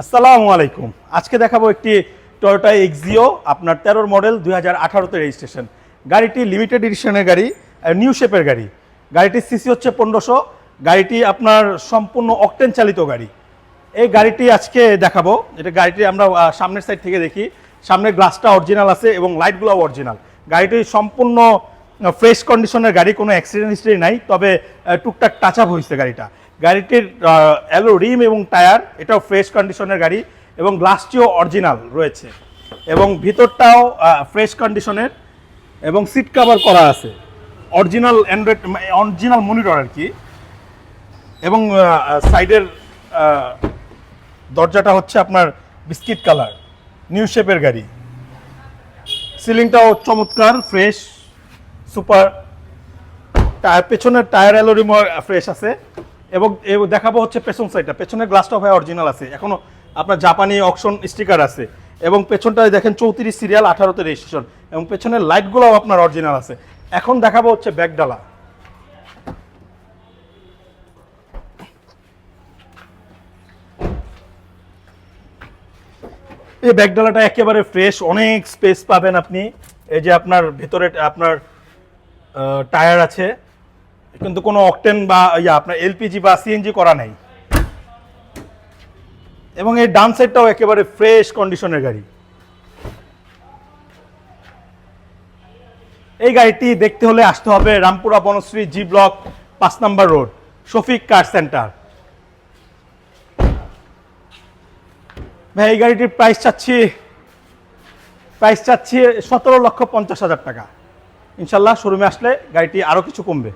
আসসালামু আলাইকুম। আজকে দেখাবো একটি টয়োটা এক্সিও আপনার তেরোর মডেল, দুই হাজার আঠারোতে রেজিস্ট্রেশন। গাড়িটি লিমিটেড এডিশনের গাড়ি নিউ শেপের গাড়ি। গাড়িটির সিসি হচ্ছে পনেরোশো। গাড়িটি আপনার সম্পূর্ণ অকটেন চালিত গাড়ি। এই গাড়িটি আজকে দেখাবো। এটা গাড়িটি আমরা সামনের সাইড থেকে দেখি। সামনের গ্লাসটা অরিজিনাল আছে এবং লাইটগুলো অরিজিনাল গাড়িটি সম্পূর্ণ ফ্রেশ কন্ডিশনের গাড়ি, কোনো অ্যাক্সিডেন্ট হিস্ট্রি নাই, তবে টুকটাক টাচ আপ হয়েছে গাড়িটা। গাড়িটির অ্যালো রিম এবং টায়ার, এটাও ফ্রেশ কন্ডিশনের গাড়ি এবং গ্লাসটিও অরিজিনাল রয়েছে। এবং ভিতরটাও ফ্রেশ কন্ডিশনের এবং সিট কভার করা আছে। অরিজিনাল অ্যান্ড্রয়েড অরিজিনাল মনিটর আর কি। এবং সাইডের দরজাটা হচ্ছে আপনার বিস্কিট কালার, নিউ শেপের গাড়ি। সিলিংটাও চমৎকার, ফ্রেশ, সুপার। টায়ার, পেছনের টায়ার অ্যালোরিম ফ্রেশ আছে। এবং দেখাবো হচ্ছে পেছন সাইডটা পেছনের গ্লাসটা ভাই অরিজিনাল আছে। এখনও আপনার জাপানি অকশন স্টিকার আছে। এবং পেছনটায় দেখেন চৌত্রিশ সিরিয়াল আঠারোতে রেজিস্ট্রেশন এবং পেছনের লাইটগুলোও আপনার অরিজিনাল আছে। এখন দেখাবো হচ্ছে ব্যাগডালা। এই ব্যাগডালাটা একেবারে ফ্রেশ অনেক স্পেস পাবেন আপনি। এই যে আপনার ভেতরে, আপনার টায়ার আছে। কিন্তু কোনো অকটেন বা ইয়া, আপনার এলপিজি বা সিএনজি করা নেই। এবং এই ডান সাইডটাও একেবারে ফ্রেশ কন্ডিশনের গাড়ি। এই গাড়িটি দেখতে হলে আসতে হবে রামপুরা বনশ্রী জি ব্লক পাঁচ number road, Shafiq car centre. ভাই, এই গাড়িটির প্রাইস চাচ্ছি প্রাইস চাচ্ছি সতেরো লক্ষ পঞ্চাশ হাজার টাকা। ইনশাল্লাহ শোরুমে আসলে গাড়িটি আরও কিছু কমবে।